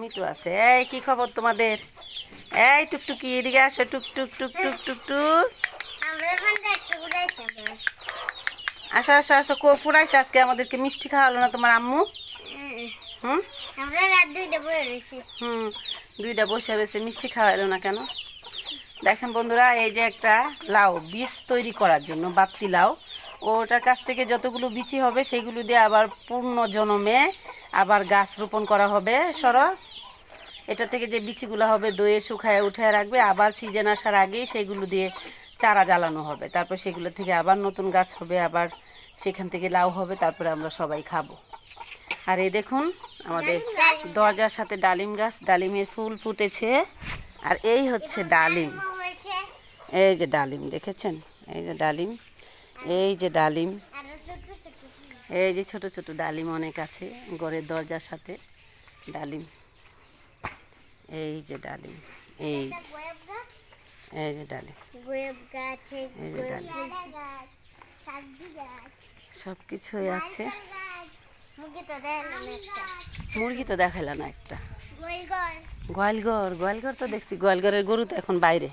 Me too আছে। এই কি খবর তোমাদের? এই টুকটুকি এদিকে আসো টুক টুক টুক টুক টুক টুক আসো আসো। আসো কো ফুরাইছে আজকে আমাদেরকে মিষ্টি খাওয়ালো না তোমার আম্মু? হুম? দুইটা হুম বসে রয়েছে মিষ্টি খাওয়ালো না কেন? দেখেন বন্ধুরা এই যে একটা লাউ বীজ তৈরি করার জন্য বাত্তি লাউ। ওটার কাছ থেকে যতগুলো বিচি হবে সেগুলো দিয়ে আবার পূর্ণ জনমে আবার গাছ রোপণ করা হবে। সর। এটা থেকে যে বিচিগুলো হবে, দইয়ে শুকায় উঠে রাখবে, আবার সিজন আসার আগেই সেগুলো দিয়ে চারা জ্বালানো হবে। তারপর সেগুলো থেকে আবার নতুন গাছ হবে, আবার সেখান থেকে লাউ হবে, তারপরে আমরা সবাই খাব। আর এই দেখুন, আমাদের দরজার সাথে ডালিম গাছ, ডালিমের ফুল ফুটেছে। আর এই হচ্ছে ডালিম। এই যে ডালিম, দেখেছেন? এই যে ডালিম, এই যে ডালিম। এই যে ছোট ছোট ডালিম অনেক আছে ঘরের দরজার সাথে ডালিম। এই যে ডালিম এই যে, এই যে ডালিম। এই যে ডালিম। সব কিছুই আছে। মুখে তো দেখলাম একটা। মুরগি তো দেখালাম না একটা। গোয়ালঘর। গোয়ালঘর গোয়ালঘর তো দেখছি গোয়ালঘরের গরু তো এখন বাইরে।